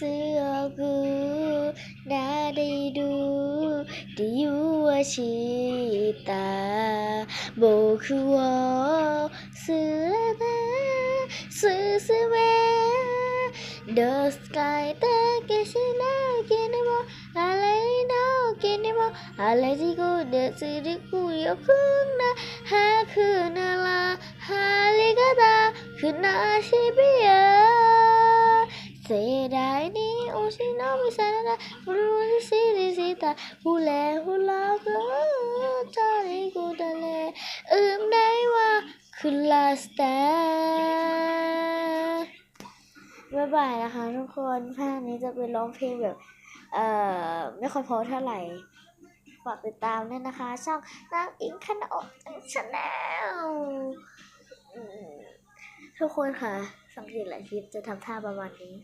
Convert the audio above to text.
เสือกูน่าได้ดูที่อยู่ว่าชีตาโบคือว่าเสื้อนะสือเสื้อแม่ The sky ตาเกชินาเกนบอกอะไรนาเกนบอกอะไรที่กูเดือดสือที่กูยกขึ้นนะฮาคืนนาลาฮาลิกาตาคืนนาชิบีย เสียดายนี้โอชิโนมิซานะรู้ที่สิริสิตาฮูแลฮูลาก็จาริกูดาเลอืมได้ว่าคือลาสตาบ๊ายบายนะคะทุกคนภาคนี้จะเป็นร้องเพลงแบบ เอ่อ ไม่ค่อยพอเท่าไหร่ฝากติดตามด้วยนะคะ ช่องนางอิงคณะอชาแนลทุกคนค่ะ สังเกตหลายคลิปจะทำท่าประมาณนี้